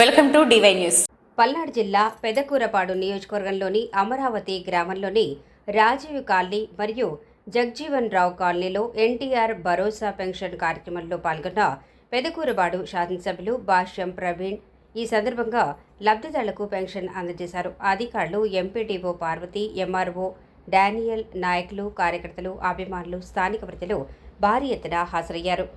Welcome to DY news. Palnadu జిల్లా పెదకూరపాడు నియోజకవర్గంలోని అమరావతి గ్రామంలోని రాజీవ్ కాలనీ మరియు జగ్జీవన్ రావు కాలనీలో ఎన్టీఆర్ భరోసా పెన్షన్ కార్యక్రమంలో పాల్గొన్న పెదకూరపాడు శాసనసభ్యులు భాష్యం ప్రవీణ్ ఈ సందర్భంగా లబ్ధిదారులకు పెన్షన్ అందజేశారు. అధికారులు ఎంపీడీఓ పార్వతి ఎంఆర్ఓ డానియల్ నాయకులు కార్యకర్తలు అభిమానులు స్థానిక ప్రజలు భారీ ఎత్తున హాజరయ్యారు.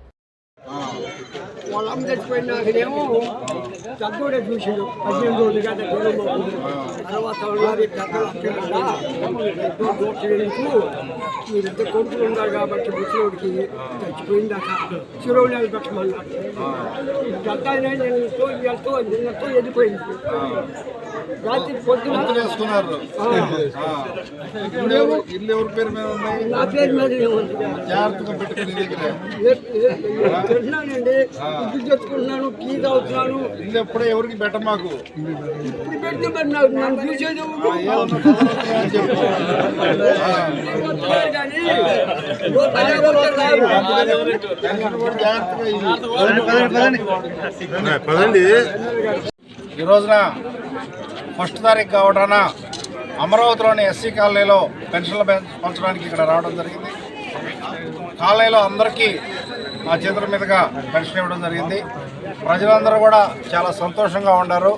చచ్చిపోయినాకనేమో చూసాడు చూసిండు పద్దెనిమిది రోజులుగా తర్వాత ఉన్నది పెద్దలు మీరిద్దరు కొడుకులు ఉన్నారు కాబట్టి ముసలికి చచ్చిపోయిందాక చిరువు నెలలు పెట్టమన్నారు. పెద్ద ఆయన నేను వెళ్తూ నిన్నతో వెళ్ళిపోయింది రాత్రి పొద్దున ఇల్లు ఎవరి పేరు మీద ఉన్నాయి నా పేరు మీద ఉంది జాగ్రత్తగా పెట్టుకుని దగ్గర తింటున్నానండి ఇంటికి తెచ్చుకుంటున్నాను టీ తాగుతున్నాను ఇల్లు ఎప్పుడో ఎవరికి పెట్ట మాకు ఇప్పుడు పెడితే మరి నాకు నన్ను చూసేది జాగ్రత్తగా. ఈ రోజున ఫస్ట్ తారీఖు కావడాన అమరావతిలోని ఎస్సీ కాలనీలో పెన్షన్లు పంచడానికి ఇక్కడ రావడం జరిగింది. కాలనీలో అందరికీ ఆ చేతుల మీదుగా పెన్షన్ ఇవ్వడం జరిగింది. ప్రజలందరూ కూడా చాలా సంతోషంగా ఉన్నారు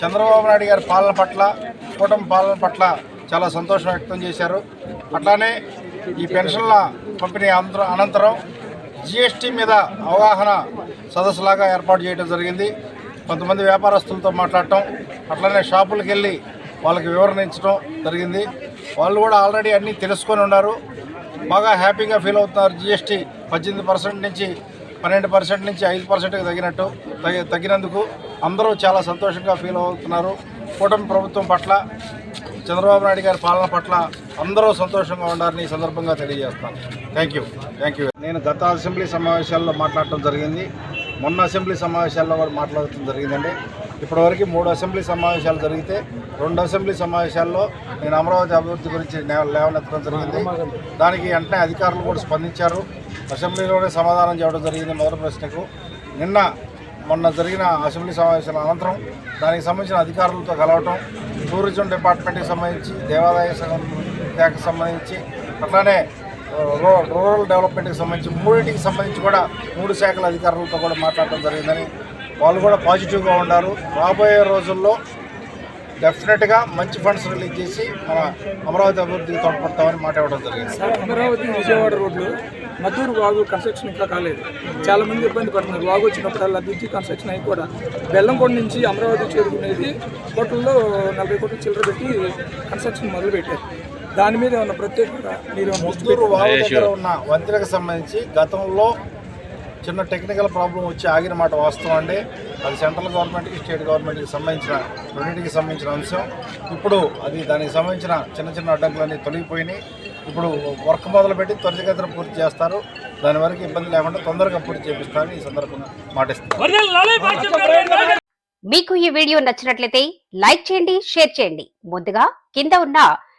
చంద్రబాబు నాయుడు గారి పాలన పట్ల కూటమి పాలన పట్ల చాలా సంతోషం వ్యక్తం చేశారు. అట్లానే ఈ పెన్షన్ల పంపిణీ అంతర అనంతరం జిఎస్టీ మీద అవగాహన సదస్సులాగా ఏర్పాటు చేయడం జరిగింది. కొంతమంది వ్యాపారస్తులతో మాట్లాడటం అట్లనే షాపులకు వెళ్ళి వాళ్ళకి వివరణ ఇచ్చడం జరిగింది. వాళ్ళు కూడా ఆల్రెడీ అన్నీ తెలుసుకొని ఉన్నారు. బాగా హ్యాపీగా ఫీల్ అవుతున్నారు. జిఎస్టీ పద్దెనిమిది పర్సెంట్ నుంచి పన్నెండు పర్సెంట్ నుంచి ఐదు పర్సెంట్కి తగినట్టు తగి తగినందుకు అందరూ చాలా సంతోషంగా ఫీల్ అవుతున్నారు. కూటమి ప్రభుత్వం పట్ల చంద్రబాబు నాయుడు గారి పాలన పట్ల అందరూ సంతోషంగా ఉండాలని ఈ సందర్భంగా తెలియజేస్తాను. థ్యాంక్ యూ థ్యాంక్ యూ నేను గత అసెంబ్లీ సమావేశాల్లో మాట్లాడటం జరిగింది. మొన్న అసెంబ్లీ సమావేశాల్లో కూడా మాట్లాడటం జరిగిందండి. ఇప్పటివరకు మూడు అసెంబ్లీ సమావేశాలు జరిగితే రెండు అసెంబ్లీ సమావేశాల్లో నేను అమరావతి అభివృద్ధి గురించి లేవనెత్తడం జరిగింది. దానికి వెంటనే అధికారులు కూడా స్పందించారు. అసెంబ్లీలోనే సమాధానం చేయడం జరిగింది మొదటి ప్రశ్నకు. నిన్న మొన్న జరిగిన అసెంబ్లీ సమావేశాల అనంతరం దానికి సంబంధించిన అధికారులతో కలవటం టూరిజం డిపార్ట్మెంట్కి సంబంధించి దేవాదాయ శాఖకు సంబంధించి అట్లానే రూరల్ డెవలప్మెంట్కి సంబంధించి మూడింటికి సంబంధించి కూడా మూడు శాఖల అధికారులతో కూడా మాట్లాడటం జరిగిందని వాళ్ళు కూడా పాజిటివ్గా ఉన్నారు రాబోయే రోజుల్లో డెఫినెట్గా మంచి ఫండ్స్ రిలీజ్ చేసి మన అమరావతి అభివృద్ధికి తోడ్పడతామని మాట ఇవ్వడం జరిగింది. అమరావతి విజయవాడ రోడ్లు మద్దూరు వాగు కన్స్ట్రక్షన్ ఇంకా కాలేదు. చాలా మంది ఇబ్బంది పడుతున్నారు. వాగు వచ్చినప్పుడల్లా బ్రిడ్జి కన్స్ట్రక్షన్ అయి కూడా బెల్లంకొండ నుంచి అమరావతి చేరుకునేది హోటల్లో నలభై కోట్ల చిల్లర పెట్టి కన్స్ట్రక్షన్ మొదలుపెట్టారు. దాని మీద ఏమన్నా ప్రత్యేకంగా మీరు ముత్తూరు వాగు దగ్గర ఉన్న వంతెనకు సంబంధించి గతంలో చిన్న టెక్నికల్ ప్రాబ్లం వచ్చి ఆగిన మాట వాస్తవం అండి. అది సెంట్రల్ గవర్నమెంట్కి స్టేట్ గవర్నమెంట్కి సంబంధించిన రెండింటికి సంబంధించిన అంశం. ఇప్పుడు అది దానికి సంబంధించిన చిన్న చిన్న అడ్డంకులన్నీ తొలగిపోయినాయి. ఇప్పుడు వర్క్ మొదలుపెట్టి త్వరితగతిన పూర్తి చేస్తారు. దాని వరకు ఇబ్బంది లేకుండా తొందరగా పూర్తి చేపిస్తారని ఈ సందర్భంగా మాటిస్తారు మీకు ఈ వీడియో నచ్చినట్లయితే లైక్ చేయండి షేర్ చేయండి. ముందుగా కింద ఉన్న